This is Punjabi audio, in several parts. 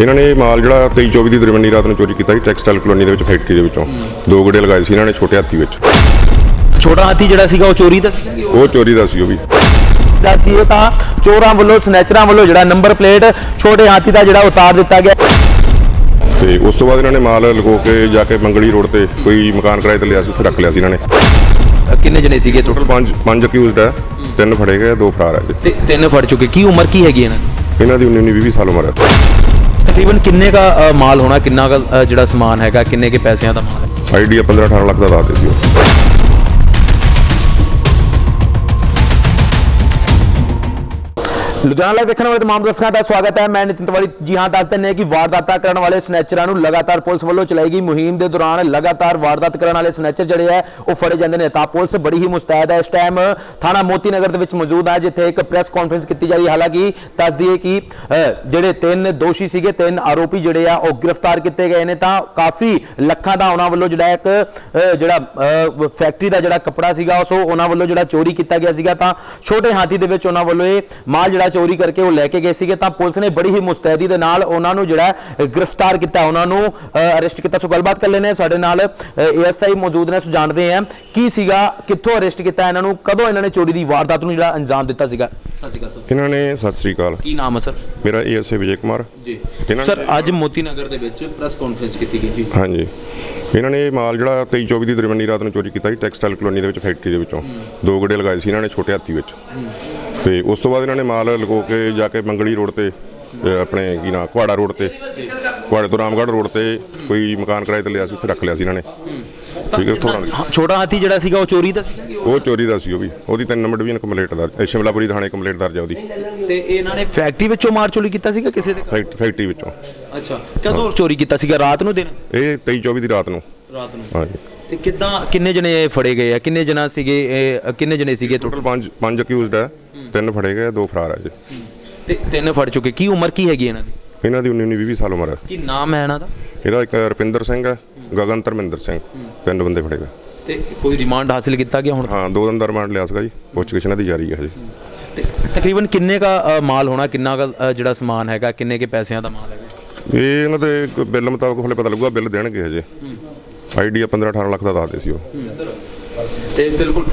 ਇਹਨਾਂ ਨੇ ਮਾਲ ਜਿਹੜਾ 23 24 ਦੀ ਦਰਮਿਆਨੀ ਰਾਤ ਨੂੰ ਚੋਰੀ ਕੀਤਾ ਸੀ ਟੈਕਸਟਾਈਲ ਕਲੋਨੀ ਦੇ ਵਿੱਚ ਫੈਕਟਰੀ ਦੇ ਵਿੱਚੋਂ। ਦੋ ਗੜੇ ਲਗਾਏ ਸੀ ਇਹਨਾਂ ਨੇ ਛੋਟੇ ਹਾਥੀ ਵਿੱਚ। ਛੋਟਾ ਹਾਥੀ ਜਿਹੜਾ ਸੀਗਾ ਉਹ ਚੋਰੀ ਦਾ ਸੀਗਾ ਉਹ ਚੋਰੀ ਦਾ ਸੀ ਉਹ ਵੀ। ਜਾਤੀ ਇਹ ਤਾਂ ਚੋਰਾਂ ਵੱਲੋਂ ਸਨੈਚਰਾਂ ਵੱਲੋਂ ਜਿਹੜਾ ਨੰਬਰ ਪਲੇਟ ਛੋਟੇ ਹਾਥੀ ਦਾ ਜਿਹੜਾ ਉਤਾਰ ਦਿੱਤਾ ਗਿਆ। ਤੇ ਉਸ ਤੋਂ ਬਾਅਦ ਇਹਨਾਂ ਨੇ ਮਾਲ ਲਗੋ ਕੇ ਜਾ ਕੇ ਮੰਗਲੀ ਰੋਡ ਤੇ ਕੋਈ ਮਕਾਨ ਕਿਰਾਏ ਤੇ ਲਿਆ ਸੀ ਉੱਥੇ ਰੱਖ ਲਿਆ ਸੀ ਇਹਨਾਂ ਨੇ। ਕਿੰਨੇ ਜਣੇ ਸੀਗੇ ਟੋਟਲ ਪੰਜ ਪੰਜ ਅਕਿਊਜ਼ਡ ਹੈ ਤਿੰਨ ਫੜੇ ਗਏ ਦੋ ਫਰਾਰ ਹੈ ਤੇ ਤਿੰਨ ਫੜ ਚੁੱਕੇ। ਕੀ ਉਮਰ ਕੀ ਹੈਗੀ ਇਹਨਾਂ ਦੀ? ਇਹਨਾਂ ਦੀ 19 19 20 ਸਾਲ ਉਮਰ ਹੈ ਤਕਰੀਬਨ ਕਿੰਨੇ ਦਾ ਅ, ਮਾਲ ਹੋਣਾ ਕਿੰਨਾ ਦਾ ਜਿਹੜਾ ਸਮਾਨ ਹੈਗਾ ਕਿੰਨੇ ਕੇ ਪੈਸਿਆਂ ਦਾ ਮਾਲ ਹੈ? ਆਈਡੀਆ 15 18 ਲੱਖ ਦਾ ਦੱਸਦੇ ਸੀ ਉਹ ਲੁਧਿਆਣਾ ਲਾਈਵ ਦੇਖਣ ਵਾਲੇ ਤਮਾਮ ਦਰਸ਼ਕਾਂ ਦਾ ਸਵਾਗਤ ਹੈ। ਮੈਂ ਨਿਤਿਨ ਤਿਵਾੜੀ। ਜੀ ਹਾਂ ਦੱਸ ਦਿੰਦੇ ਹਾਂ ਕਿ ਵਾਰਦਾਤਾਂ ਕਰਨ ਵਾਲੇ ਸਨੈਚਰਾਂ ਨੂੰ ਲਗਾਤਾਰ ਪੁਲਿਸ ਵੱਲੋਂ ਚਲਾਈ ਗਈ ਮੁਹਿੰਮ ਦੇ ਦੌਰਾਨ ਲਗਾਤਾਰ ਵਾਰਦਾਤ ਕਰਨ ਵਾਲੇ ਸਨੈਚਰ ਜਿਹੜੇ ਹੈ ਉਹ ਫੜੇ ਜਾਂਦੇ ਨੇ। ਤਾਂ ਪੁਲਿਸ ਬੜੀ ਹੀ ਮੁਸਤੈਦ ਹੈ। ਇਸ ਟਾਈਮ ਥਾਣਾ ਮੋਤੀ ਨਗਰ ਦੇ ਵਿੱਚ ਮੌਜੂਦ ਹੈ ਜਿੱਥੇ ਇੱਕ ਪ੍ਰੈਸ ਕਾਨਫਰੰਸ ਕੀਤੀ ਜਾ ਰਹੀ ਹੈ। ਹਾਲਾਂਕਿ ਦੱਸ ਦਈਏ ਕਿ ਜਿਹੜੇ ਤਿੰਨ ਦੋਸ਼ੀ ਸੀਗੇ ਤਿੰਨ ਆਰੋਪੀ ਜਿਹੜੇ ਆ ਉਹ ਗ੍ਰਿਫਤਾਰ ਕੀਤੇ ਗਏ ਨੇ। ਤਾਂ ਕਾਫੀ ਲੱਖਾਂ ਦਾ ਉਹਨਾਂ ਵੱਲੋਂ ਜਿਹੜਾ ਇੱਕ ਜਿਹੜਾ ਅ, ਫੈਕਟਰੀ ਦਾ ਜਿਹੜਾ ਕੱਪੜਾ ਸੀਗਾ ਉਸ ਉਹਨਾਂ ਵੱਲੋਂ ਜਿਹੜਾ ਚੋਰੀ ਕੀਤਾ ਗਿਆ ਸੀਗਾ। ਤਾਂ ਛੋਟੇ ਹਾਥੀ ਦੇ ਵਿੱਚ ਉਹਨਾਂ ਵੱਲੋਂ ਇਹ ਮਾਲ ਜਿਹੜਾ ਚੋਰੀ ਕਰਕੇ ਉਹ ਲੈ ਕੇ ਗਏ ਸੀਗੇ ਤਾਂ ਪੁਲਿਸ ਨੇ ਬੜੀ ਹੀ ਮੁਸਤੈਦੀ ਦੇ ਨਾਲ ਉਹਨਾਂ ਨੂੰ ਜਿਹੜਾ ਗ੍ਰਿਫਤਾਰ ਕੀਤਾ ਉਹਨਾਂ ਨੂੰ ਅਰੈਸਟ ਕੀਤਾ। ਸੋ ਗੱਲਬਾਤ ਕਰ ਲੈਣੇ ਸਾਡੇ ਨਾਲ ਏਐਸਆਈ ਮੌਜੂਦ ਨੇ ਸੋ ਜਾਣਦੇ ਆ ਕੀ ਸੀਗਾ ਕਿੱਥੋਂ ਅਰੈਸਟ ਕੀਤਾ ਇਹਨਾਂ ਨੂੰ ਕਦੋਂ ਇਹਨਾਂ ਨੇ ਚੋਰੀ ਦੀ ਵਾਰਦਾਤ ਨੂੰ ਜਿਹੜਾ ਅੰਜਾਮ ਦਿੱਤਾ ਸੀਗਾ। ਸਤਿ ਸ਼੍ਰੀ ਅਕਾਲ ਸਰ। ਇਹਨਾਂ ਨੇ ਸਤਿ ਸ੍ਰੀ ਅਕਾਲ। ਕੀ ਨਾਮ ਹੈ ਸਰ? ਮੇਰਾ ਏਐਸਏ ਵਿਜੇ ਕੁਮਾਰ। ਜੀ। ਸਰ ਅੱਜ ਮੋਤੀ ਨਗਰ ਦੇ ਵਿੱਚ ਪ੍ਰੈਸ ਕਾਨਫਰੰਸ ਕੀਤੀ ਗਈ ਜੀ। ਹਾਂਜੀ। ਇਹਨਾਂ ਨੇ ਇਹ ਮਾਲ ਜਿਹੜਾ 23 24 ਦੀ ਦਰਮਿਆਨੀ ਰਾਤ ਨੂੰ ਚੋਰੀ ਕੀਤਾ ਸੀ ਟੈਕਸਟਾਈਲ ਕਲੋਨੀ ਦੇ ਵਿੱਚ ਫੈਕਟਰੀ ਦੇ ਵਿੱਚੋਂ। ਦੋ ਗੜੇ ਲਗਾਏ ਸੀ ਇਹਨਾਂ ਨੇ ਛੋਟੇ ਹਾਥੀ ਵਿੱਚ। ਤੇ ਉਸ ਤੋਂ ਬਾਅਦ ਇਹਨਾਂ ਨੇ ਮਾਲ ਲਗੋ ਕੇ ਜਾ ਕੇ ਮੰਗਲੀ ਰੋਡ ਤੇ ਆਪਣੇ ਕੀ ਨਾਂ ਕੁਹਾੜਾ ਰੋਡ ਤੇ ਕੁਹਾੜੇ ਤੋਂ ਰਾਮਗੜ੍ਹ ਰੋਡ ਤੇ ਕੋਈ ਮਕਾਨ ਕਿਰਾਏ ਤੇ ਲਿਆ ਸੀ ਉੱਥੇ ਰੱਖ ਲਿਆ ਸੀ ਇਹਨਾਂ ਨੇ। ਠੀਕ ਹੈ ਥੋੜਾ ਛੋਟਾ ਹਾਥੀ ਜਿਹੜਾ ਸੀਗਾ ਉਹ ਚੋਰੀ ਦਾ ਸੀਗਾ ਉਹ? ਚੋਰੀ ਦਾ ਸੀ ਉਹ ਵੀ। ਉਹਦੀ ਤਿੰਨ ਨੰਬਰ ਡਿਵੀਜ਼ਨ ਕੰਪਲੀਟ ਦਰਜ ਸ਼ਿਮਲਾਪੁਰੀ ਥਾਣੇ ਕੰਪਲੀਟ ਦਰਜ ਉਹਦੀ। ਤੇ ਇਹਨਾਂ ਨੇ ਫੈਕਟਰੀ ਵਿੱਚੋਂ ਮਾਰ ਚੋਰੀ ਕੀਤਾ ਸੀਗਾ ਕਿਸੇ ਦੇ ਫੈਕਟ- ਫੈਕਟਰੀ ਵਿੱਚੋਂ। ਅੱਛਾ ਕਦੋਂ ਚੋਰੀ ਕੀਤਾ ਸੀਗਾ ਰਾਤ ਨੂੰ ਦਿਨ? ਇਹ 23 24 ਦੀ ਰਾਤ ਨੂੰ। ਰਾਤ ਨੂੰ। ਹਾਂਜੀ। ਤੇ ਕਿੱਦਾਂ ਕਿੰਨੇ ਜਣੇ ਫੜੇ ਗਏ ਆ? ਕਿੰਨੇ ਜਣਾ ਸੀਗੇ ਕਿੰਨੇ ਜਣੇ ਸੀਗੇ? ਟੋਟਲ ਟੋਟਲ ਪੰਜ ਪੰਜ ਅਕਿਊਜ਼ਡ ਹੈ ਤਿੰਨ ਫੜੇ ਗਏ ਦੋ ਫਰਾਰ ਹੈ। ਜੀ ਤੇ ਤਿੰਨ ਫੜ ਚੁੱਕੇ। ਕੀ ਉਮਰ ਕੀ ਹੈਗੀ ਇਹਨਾਂ ਦੀ? ਇਹਨਾਂ ਦੀ 19 19 20 ਸਾਲ ਉਮਰ ਹੈ। ਕੀ ਨਾਮ ਹੈ ਇਹਨਾਂ ਦਾ? ਇਹਦਾ ਇੱਕ ਰੁਪਿੰਦਰ ਸਿੰਘ ਹੈ ਗਗਨ ਧਰਮਿੰਦਰ ਸਿੰਘ। ਤਿੰਨ ਬੰਦੇ ਫੜੇ ਗਏ। ਤੇ ਕੋਈ ਰਿਮਾਂਡ ਹਾਸਿਲ ਕੀਤਾ ਗਿਆ ਹੁਣ? ਹਾਂ ਦੋ ਦਿਨ ਦਾ ਰਿਮਾਂਡ ਲਿਆ ਸੀਗਾ ਜੀ। ਪੁੱਛਗਿੱਛ ਇਹਨਾਂ ਦੀ ਜਾਰੀ ਹੈ ਹਜੇ। ਤੇ ਤਕਰੀਬਨ ਕਿੰਨੇ ਦਾ ਮਾਲ ਹੋਣਾ ਕਿੰਨਾ ਦਾ ਜਿਹੜਾ ਸਮਾਨ ਹੈਗਾ ਕਿੰਨੇ ਕੇ ਪੈਸਿਆਂ ਦਾ ਮਾਲ ਹੈਗਾ? ਇਹ ਇਹਨਾਂ ਦੇ ਬਿੱਲ ਮੁਤਾਬਕ ਹਲੇ ਪਤਾ ਲੱਗੂਗਾ ਬਿੱਲ ਦੇਣਗੇ ਹਜੇ। ਆਈਡੀਆ 15 18 ਲੱਖ ਦਾ ਦੱਸਦੇ ਸੀ ਉਹ। ਤੇ ਬਿਲਕੁਲ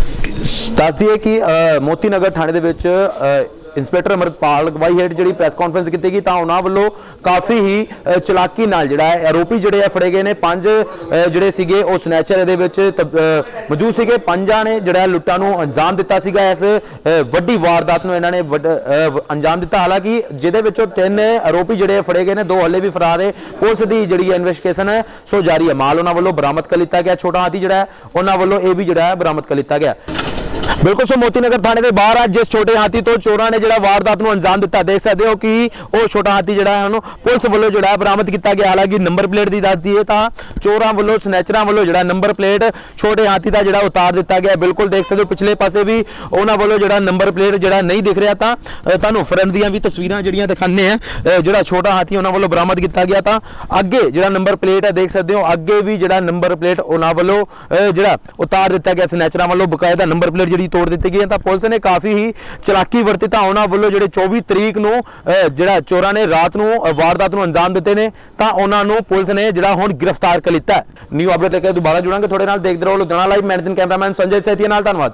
ਦੱਸ ਦਈਏ ਕਿ ਮੋਤੀ ਨਗਰ ਥਾਣੇ ਦੇ ਵਿੱਚ ਇੰਸਪੈਕਟਰ ਅਮਰਪਾਲ ਗਵਾਈ ਹੇਠ ਜਿਹੜੀ ਪ੍ਰੈਸ ਕਾਨਫਰੰਸ ਕੀਤੀ ਗਈ ਤਾਂ ਉਹਨਾਂ ਵੱਲੋਂ ਕਾਫੀ ਹੀ ਚਲਾਕੀ ਨਾਲ ਜਿਹੜਾ ਹੈ, ਆਰੋਪੀ ਜਿਹੜੇ ਆ ਫੜੇ ਗਏ ਨੇ। ਪੰਜ ਜਿਹੜੇ ਸੀਗੇ ਉਹ ਸਨੈਚਰ ਇਹਦੇ ਵਿੱਚ ਮੌਜੂਦ ਸੀਗੇ। ਪੰਜਾਂ ਨੇ ਜਿਹੜਾ ਲੁੱਟਾਂ ਨੂੰ ਅੰਜਾਮ ਦਿੱਤਾ ਸੀਗਾ ਇਸ ਵੱਡੀ ਵਾਰਦਾਤ ਨੂੰ ਇਹਨਾਂ ਨੇ ਵ- ਅੰਜਾਮ ਦਿੱਤਾ। ਹਾਲਾਂਕਿ ਜਿਹਦੇ ਵਿੱਚੋਂ ਤਿੰਨ ਆਰੋਪੀ ਜਿਹੜੇ ਫੜੇ ਗਏ ਨੇ, ਦੋ ਹੱਲੇ ਵੀ ਫਰਾਰ ਹੈ ਪੁਲਿਸ ਦੀ ਜਿਹੜੀ ਇਨਵੈਸਟੀਗੇਸ਼ਨ ਹੈ, ਸੋ ਜਾਰੀ ਹੈ। ਮਾਲ ਉਹਨਾਂ ਵੱਲੋਂ ਬਰਾਮਦ ਕਰ ਲਿੱਤਾ ਗਿਆ। ਛੋਟਾ ਹਾਥੀ ਜਿਹੜਾ ਹੈ, ਉਹਨਾਂ ਵੱਲੋਂ ਇਹ ਵੀ ਜਿਹੜਾ ਹੈ ਬਰਾਮਦ ਕਰ ਲਿੱਤਾ ਗਿਆ। ਬਿਲਕੁਲ ਸੋ ਮੋਤੀ ਨਗਰ ਥਾਣੇ ਦੇ ਬਾਹਰ ਅੱਜ ਜਿਸ ਛੋਟੇ ਹਾਥੀ ਤੋਂ ਚੋਰਾਂ ਨੇ ਜਿਹੜਾ ਵਾਰਦਾਤ ਨੂੰ ਅੰਜਾਮ ਦਿੱਤਾ ਦੇਖ ਸਕਦੇ ਹੋ ਕਿ ਉਹ ਛੋਟਾ ਹਾਥੀ ਜਿਹੜਾ ਹੈ ਉਹਨੂੰ ਪੁਲਿਸ ਵੱਲੋਂ ਜਿਹੜਾ ਬਰਾਮਦ ਕੀਤਾ ਗਿਆ। ਹਾਲਾਂਕਿ ਨੰਬਰ ਪਲੇਟ ਦੀ ਦੱਸ ਦਈਏ ਤਾਂ ਚੋਰਾਂ ਵੱਲੋਂ ਸਨੈਚਰਾਂ ਵੱਲੋਂ ਜਿਹੜਾ ਨੰਬਰ ਪਲੇਟ ਛੋਟੇ ਹਾਥੀ ਦਾ ਜਿਹੜਾ ਉਤਾਰ ਦਿੱਤਾ ਗਿਆ। ਬਿਲਕੁਲ ਦੇਖ ਸਕਦੇ ਹੋ ਪਿਛਲੇ ਪਾਸੇ ਵੀ ਉਹਨਾਂ ਵੱਲੋਂ ਜਿਹੜਾ ਨੰਬਰ ਪਲੇਟ ਜਿਹੜਾ ਨਹੀਂ ਦਿਖ ਰਿਹਾ ਤਾਂ ਤੁਹਾਨੂੰ ਫਰੰਟ ਦੀਆਂ ਵੀ ਤਸਵੀਰਾਂ ਜਿਹੜੀਆਂ ਦਿਖਾਣੇ ਆ ਜਿਹੜਾ ਛੋਟਾ ਹਾਥੀ ਉਹਨਾਂ ਵੱਲੋਂ ਬਰਾਮਦ ਕੀਤਾ ਗਿਆ ਤਾਂ ਅੱਗੇ ਜਿਹੜਾ ਨੰਬਰ ਪਲੇਟ ਹੈ ਦੇਖ ਸਕਦੇ ਹੋ ਅੱਗੇ ਵੀ ਜਿਹੜਾ ਨੰਬਰ ਪਲੇਟ ਉਹਨਾਂ ਵੱਲੋਂ ਅ, ਜਿਹੜਾ ਉਤਾਰ ਦਿੱਤਾ ਗਿਆ। ਸਨੈਚਰਾਂ ਵੱਲੋਂ ਬਕਾਇਦਾ ਨੰਬਰ ਪਲੇਟ ਜਿਹੜੀ ਤੋੜ ਦਿੱਤੀ ਗਈ ਹੈ ਤਾਂ ਪੁਲਿਸ ਨੇ ਕਾਫੀ ਹੀ ਚਲਾਕੀ ਵਰਤੀ। ਤਾਂ ਉਹਨਾਂ ਵੱਲੋਂ ਜਿਹੜੇ 24 ਤਰੀਕ ਨੂੰ ਅ, ਜਿਹੜਾ ਚੋਰਾਂ ਨੇ ਰਾਤ ਨੂੰ ਵਾਰਦਾਤ ਨੂੰ ਅੰਜਾਮ ਦਿੱਤੇ ਨੇ ਤਾਂ ਉਹਨਾਂ ਨੂੰ ਪੁਲਿਸ ਨੇ ਜਿਹੜਾ ਹੁਣ ਗ੍ਰਿਫਤਾਰ ਕਰ ਲਿੱਤਾ ਨਿਊ ਅਪਡੇਟ ਲੈ ਕੇ ਦੁਬਾਰਾ ਜੁੜਾਂਗੇ। ਤੁਹਾਡੇ ਨਾਲ ਦੇਖਦੇ ਰਹੋ ਲੁਧਿਆਣਾ ਲਾਈਵ ਮੈਂ ਦਿਨ ਕੈਮਰਾਮੈਨ ਸੰਜੇ ਸੈਤੀਆ ਨਾਲ। ਧੰਨਵਾਦ।